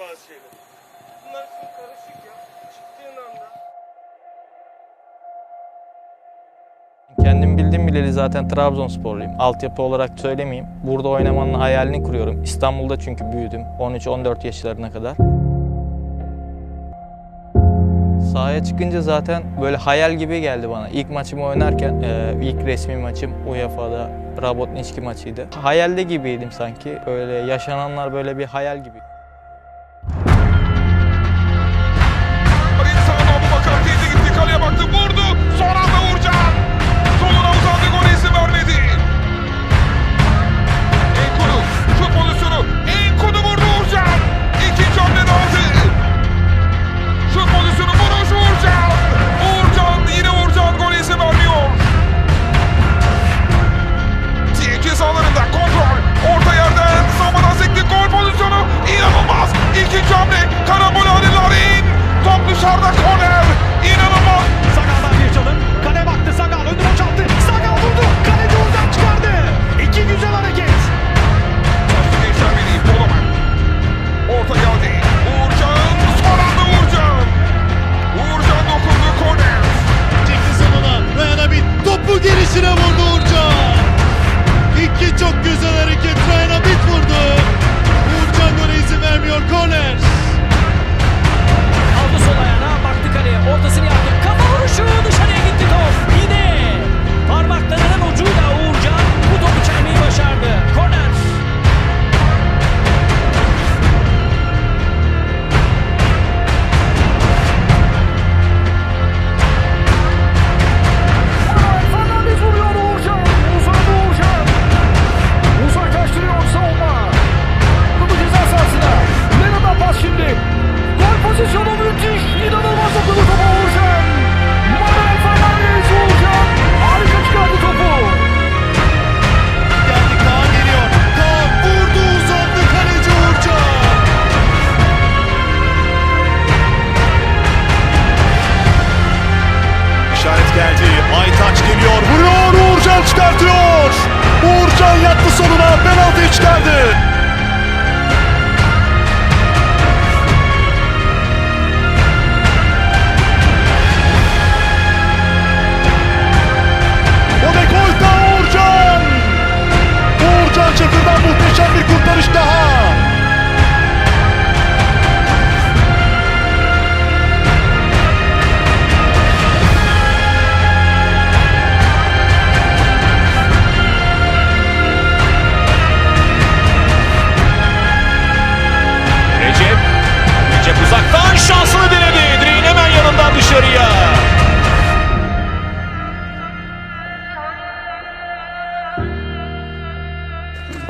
bazı şeyler. Bunlar şimdi karışık ya. Çıktığın anda. Kendim bildim bileli zaten Trabzonsporluyum. Altyapı olarak söylemeyeyim. Burada oynamanın hayalini kuruyorum. İstanbul'da çünkü büyüdüm. 13-14 yaşlarına kadar. Sahaya çıkınca zaten böyle hayal gibi geldi bana. İlk maçımı oynarken, e, ilk resmi maçım UEFA'da Rabotnički maçıydı. Hayalde gibiydim sanki. Böyle yaşananlar böyle bir hayal gibi. başlardı.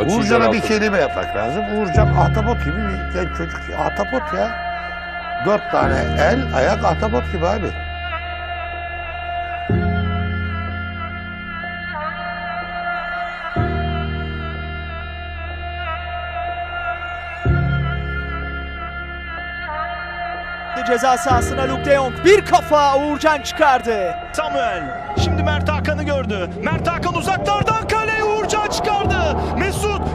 Uğurcan'a bir kelime yapmak lazım. Uğurcan ahtapot gibi bir genç çocuk. Ahtapot ya. Dört tane el, ayak ahtapot gibi abi. Ceza sahasına Luke de Jong. Bir kafa Uğurcan çıkardı. Samuel. Şimdi Mert Hakan'ı gördü. Mert Hakan uzaklardan kaleye Uğurcan çıkardı.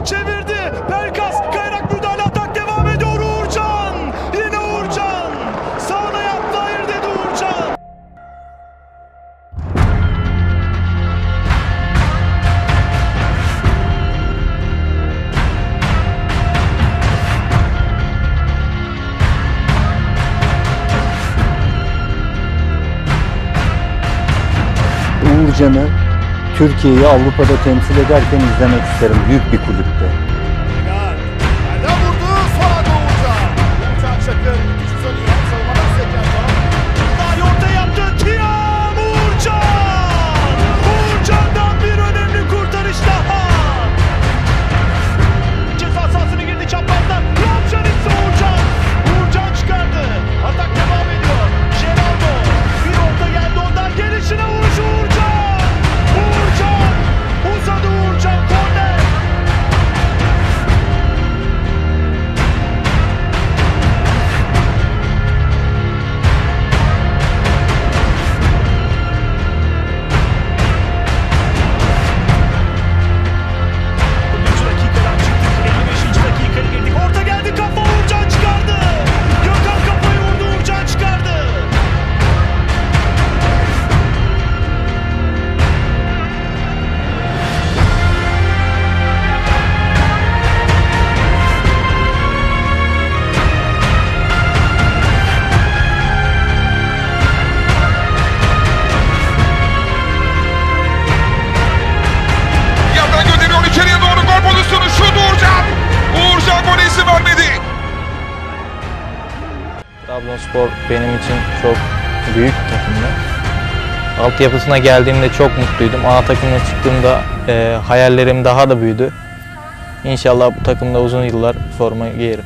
Çevirdi. Pelkas kayarak müdahale atak devam ediyor Uğurcan. Yine Uğurcan. Sağına yaptı hayır dedi Uğurcan. Uğurcan'ı Türkiye'yi Avrupa'da temsil ederken izlemek isterim büyük bir kulüpte. Spor benim için çok büyük bir takımdı. Altyapısına geldiğimde çok mutluydum. A takımına çıktığımda e, hayallerim daha da büyüdü. İnşallah bu takımda uzun yıllar forma giyerim.